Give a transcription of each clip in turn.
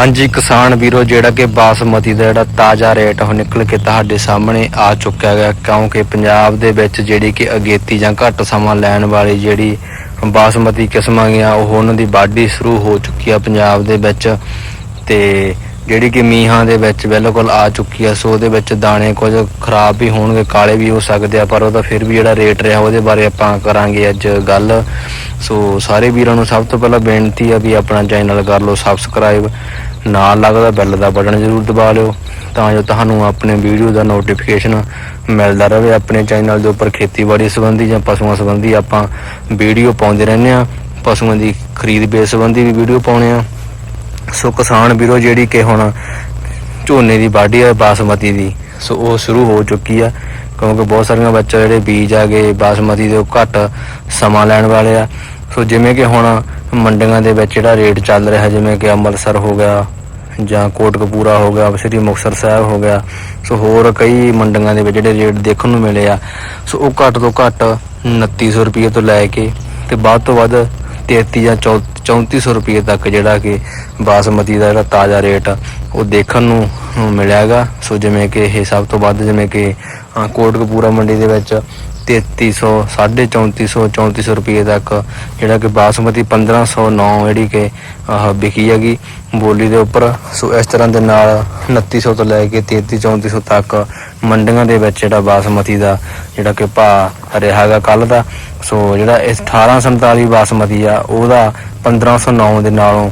ਹਾਂਜੀ, ਕਿਸਾਨ ਵੀਰੋ, ਜਿਹੜਾ ਕਿ ਬਾਸਮਤੀ ਦਾ ਜਿਹੜਾ ਤਾਜ਼ਾ ਰੇਟ ਉਹ ਨਿਕਲ ਕੇ ਤੁਹਾਡੇ ਸਾਹਮਣੇ ਆ ਚੁੱਕਿਆ ਗਿਆ। ਕਿਉਂਕਿ ਪੰਜਾਬ ਦੇ ਵਿੱਚ ਜਿਹੜੀ ਕਿ ਅਗੇਤੀ ਜਾਂ ਘੱਟ ਸਮਾਂ ਲੈਣ ਵਾਲੀ ਜਿਹੜੀ ਬਾਸਮਤੀ ਕਿਸਮਾਂ ਗਿਆ ਉਹ ਉਹਨਾਂ ਦੀ ਵਾਢੀ ਸ਼ੁਰੂ ਹੋ ਚੁੱਕੀ ਆ ਪੰਜਾਬ ਦੇ ਵਿੱਚ। ਤੇ ਜਿਹੜੀ ਕਿ ਮੀਂਹਾਂ ਦੇ ਵਿੱਚ ਬਿਲਕੁਲ ਆ ਚੁੱਕੀ ਆ, ਸੋ ਉਹਦੇ ਵਿੱਚ ਦਾਣੇ ਕੁਝ ਖਰਾਬ ਵੀ ਹੋਣਗੇ, ਕਾਲੇ ਵੀ ਹੋ ਸਕਦੇ ਆ, ਪਰ ਉਹਦਾ ਫਿਰ ਵੀ ਜਿਹੜਾ ਰੇਟ ਰਿਹਾ, ਉਹਦੇ ਬਾਰੇ ਆਪਾਂ ਕਰਾਂਗੇ ਅੱਜ ਗੱਲ। ਸੋ ਸਾਰੇ ਵੀਰਾਂ ਨੂੰ ਸਭ ਤੋਂ ਪਹਿਲਾਂ ਬੇਨਤੀ ਆ ਵੀ ਆਪਣਾ ਚੈਨਲ ਕਰ ਲਓ ਸਬਸਕ੍ਰਾਈਬ ਨਾਲ ਲੱਗਦਾ ਬੈਲ ਦਾ ਬਟਨ ਜ਼ਰੂਰ ਦਬਾ ਲਿਓ, ਤਾਂ ਜੋ ਤੁਹਾਨੂੰ ਆਪਣੇ ਵੀਡੀਓ ਦਾ ਨੋਟੀਫਿਕੇਸ਼ਨ ਮਿਲਦਾ ਰਹੇ। ਆਪਣੇ ਚੈਨਲ ਦੇ ਉੱਪਰ ਖੇਤੀਬਾੜੀ ਸੰਬੰਧੀ ਜਾਂ ਪਸ਼ੂਆਂ ਸੰਬੰਧੀ ਆਪਾਂ ਵੀਡੀਓ ਪਾਉਂਦੇ ਰਹਿੰਦੇ ਆ, ਪਸ਼ੂਆਂ ਦੀ ਖਰੀਦ ਬੇਚ ਸੰਬੰਧੀ ਵੀ ਵੀਡੀਓ ਪਾਉਣੇ ਆ। ਸੋ ਕਿਸਾਨ ਵੀਰੋ, ਜਿਹੜੀ ਕਿ ਹੁਣ ਝੋਨੇ ਦੀ ਵਾਢੀ ਹੈ ਬਾਸਮਤੀ ਦੀ, ਸੋ ਉਹ ਸ਼ੁਰੂ ਹੋ ਚੁੱਕੀ ਆ, ਕਿਉਂਕਿ ਬਹੁਤ ਸਾਰੀਆਂ ਬੱਚੇ ਜਿਹੜੇ ਬੀਜ ਆ ਗਏ, ਬਾਸਮਤੀ ਦੇ ਉਹ ਘੱਟ ਸਮਾਂ ਲੈਣ ਵਾਲੇ ਆ। ਸੋ ਜਿਵੇਂ ਕਿ ਹੁਣ ਮੰਡੀਆਂ ਦੇ ਵਿੱਚ ਜਿਹੜਾ ਰੇਟ ਚੱਲ ਰਿਹਾ, ਜਿਵੇਂ ਕਿ ਅੰਮ੍ਰਿਤਸਰ ਹੋ ਗਿਆ ਜਾਂ ਕੋਟਕਪੂਰਾ ਹੋ ਗਿਆ, ਸ੍ਰੀ ਮੁਕਤਸਰ ਸਾਹਿਬ ਹੋ ਗਿਆ, ਸੋ ਹੋਰ ਕਈ ਮੰਡੀਆਂ ਦੇ ਵਿੱਚ ਜਿਹੜੇ ਰੇਟ ਦੇਖਣ ਨੂੰ ਮਿਲੇ ਆ। ਸੋ ਉਹ ਘੱਟ ਤੋਂ ਘੱਟ 2900 ਰੁਪਏ ਤੋਂ ਲੈ ਕੇ ਤੇ ਵੱਧ ਤੋਂ ਵੱਧ 33 ਜਾਂ 3400 ਰੁਪਏ ਤੱਕ ਜਿਹੜਾ ਕਿ ਬਾਸਮਤੀ ਦਾ ਜਿਹੜਾ ਤਾਜ਼ਾ ਰੇਟ ਉਹ ਦੇਖਣ ਨੂੰ ਅਮ, ਮਿਲਿਆਗਾ ਸੋ ਜਿਵੇਂ ਕਿ ਇਹ ਸਭ ਤੋਂ ਵੱਧ ਜਿਵੇਂ ਕਿ ਅ, ਕੋਟਕਪੂਰਾ ਮੰਡੀ ਦੇ ਵਿੱਚ 3300 3450 3400 ਰੁਪਏ ਤੱਕ, ਜਿਹੜਾ ਕਿ ਬਾਸਮਤੀ 1509 ਜਿਹੜੀ ਕਿ ਵਿਕੀ ਹੈਗੀ ਬੋਲੀ ਦੇ ਉੱਪਰ। ਸੋ ਇਸ ਤਰ੍ਹਾਂ ਦੇ ਨਾਲ 2900 ਤੋਂ ਲੈ ਕੇ 33 3400 ਤੱਕ ਮੰਡੀਆਂ ਦੇ ਵਿੱਚ ਜਿਹੜਾ ਬਾਸਮਤੀ ਦਾ, ਜਿਹੜਾ ਕਿ ਭਾਅ ਰਿਹਾਗਾ ਕੱਲ ਦਾ। ਸੋ ਜਿਹੜਾ ਇਸ 1847 ਬਾਸਮਤੀ ਆ, ਉਹਦਾ 1509 ਦੇ ਨਾਲੋਂ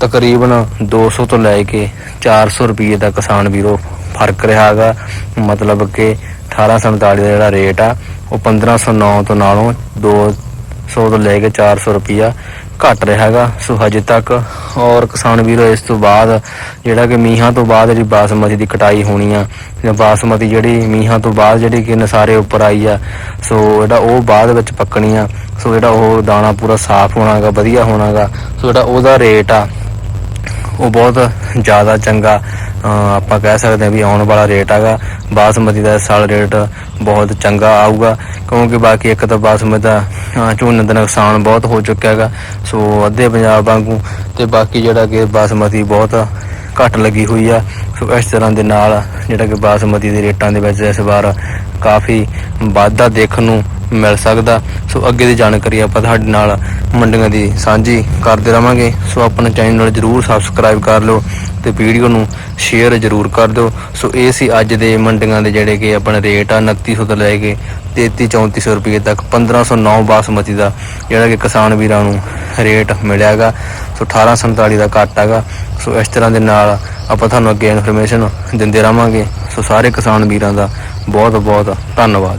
ਤਕਰੀਬਨ 200 ਤੋਂ ਲੈ ਕੇ 400 ਰੁਪਏ ਦਾ ਕਿਸਾਨ ਵੀਰੋ ਫ਼ਰਕ ਰਿਹਾ ਹੈਗਾ। ਮਤਲਬ ਕਿ 1847 ਦਾ ਜਿਹੜਾ ਰੇਟ ਆ ਉਹ 1509 ਤੋਂ ਨਾਲੋਂ 200 ਤੋਂ ਲੈ ਕੇ 400 ਰੁਪਿਆ ਘਟ ਰਿਹਾ ਹੈਗਾ। ਸੋ ਹਜੇ ਤੱਕ ਔਰ ਕਿਸਾਨ ਵੀਰੋ, ਇਸ ਤੋਂ ਬਾਅਦ ਜਿਹੜਾ ਕਿ ਮੀਂਹਾਂ ਤੋਂ ਬਾਅਦ ਜਿਹੜੀ ਬਾਸਮਤੀ ਦੀ ਕਟਾਈ ਹੋਣੀ ਆ, ਜਾਂ ਬਾਸਮਤੀ ਜਿਹੜੀ ਮੀਂਹਾਂ ਤੋਂ ਬਾਅਦ ਜਿਹੜੀ ਕਿ ਨਸਾਰੇ ਉੱਪਰ ਆਈ ਆ, ਸੋ ਜਿਹੜਾ ਉਹ ਬਾਅਦ ਵਿੱਚ ਪੱਕਣੀ ਆ। ਸੋ ਜਿਹੜਾ ਉਹ ਦਾਣਾ ਪੂਰਾ ਸਾਫ਼ ਹੋਣਾਗਾ, ਵਧੀਆ ਹੋਣਾਗਾ, ਸੋ ਜਿਹੜਾ ਉਹਦਾ ਰੇਟ ਆ ਉਹ ਬਹੁਤ ਜ਼ਿਆਦਾ ਚੰਗਾ ਆਪਾਂ ਕਹਿ ਸਕਦੇ ਹਾਂ ਵੀ ਆਉਣ ਵਾਲਾ ਰੇਟ ਹੈਗਾ। ਬਾਸਮਤੀ ਦਾ ਇਸ ਸਾਲ ਰੇਟ ਬਹੁਤ ਚੰਗਾ ਆਊਗਾ, ਕਿਉਂਕਿ ਬਾਕੀ ਇੱਕ ਤਾਂ ਬਾਸਮਤੀ ਦਾ, ਅਹ, ਝੋਨੇ ਦਾ ਨੁਕਸਾਨ ਬਹੁਤ ਹੋ ਚੁੱਕਿਆ ਹੈਗਾ। ਸੋ ਅੱਧੇ ਪੰਜਾਬ ਵਾਂਗੂ ਤੇ ਬਾਕੀ ਜਿਹੜਾ ਕਿ ਬਾਸਮਤੀ ਬਹੁਤ ਘੱਟ ਲੱਗੀ ਹੋਈ ਆ। ਸੋ ਇਸ ਤਰ੍ਹਾਂ ਦੇ ਨਾਲ ਜਿਹੜਾ ਕਿ ਬਾਸਮਤੀ ਦੇ ਰੇਟਾਂ ਦੇ ਵਿੱਚ ਇਸ ਵਾਰ ਕਾਫੀ ਵਾਧਾ ਦੇਖਣ ਨੂੰ ਮਿਲ ਸਕਦਾ। ਸੋ ਅੱਗੇ ਦੀ ਜਾਣਕਾਰੀ ਆਪਾਂ ਤੁਹਾਡੇ ਨਾਲ ਮੰਡੀਆਂ ਦੀ ਸਾਂਝੀ ਕਰਦੇ ਰਵਾਂਗੇ। ਸੋ ਆਪਣਾ ਚੈਨਲ ਜਰੂਰ ਸਬਸਕ੍ਰਾਈਬ ਕਰ ਲਓ ਤੇ ਵੀਡੀਓ ਨੂੰ ਸ਼ੇਅਰ ਜਰੂਰ ਕਰ ਦਿਓ। ਸੋ ਇਹ ਸੀ ਅੱਜ ਦੇ ਮੰਡੀਆਂ ਦੇ ਜਿਹੜੇ ਕਿ ਆਪਣੇ ਰੇਟ ਆ 2900 ਤੋਂ ਲੈ ਕੇ 33 3400 ਰੁਪਏ ਤੱਕ 1509 ਬਾਸਮਤੀ ਦਾ ਜਿਹੜਾ ਕਿ ਕਿਸਾਨ ਵੀਰਾਂ ਨੂੰ ਰੇਟ ਮਿਲਿਆਗਾ ਸੋ 1847 ਦਾ ਘੱਟ ਹੈਗਾ ਸੋ ਇਸ ਤਰ੍ਹਾਂ ਦੇ ਨਾਲ ਆਪਾਂ ਤੁਹਾਨੂੰ ਅੱਗੇ ਇਨਫੋਰਮੇਸ਼ਨ ਦਿੰਦੇ ਰਵਾਂਗੇ। ਸੋ ਸਾਰੇ ਕਿਸਾਨ ਵੀਰਾਂ ਦਾ ਬਹੁਤ ਬਹੁਤ ਧੰਨਵਾਦ।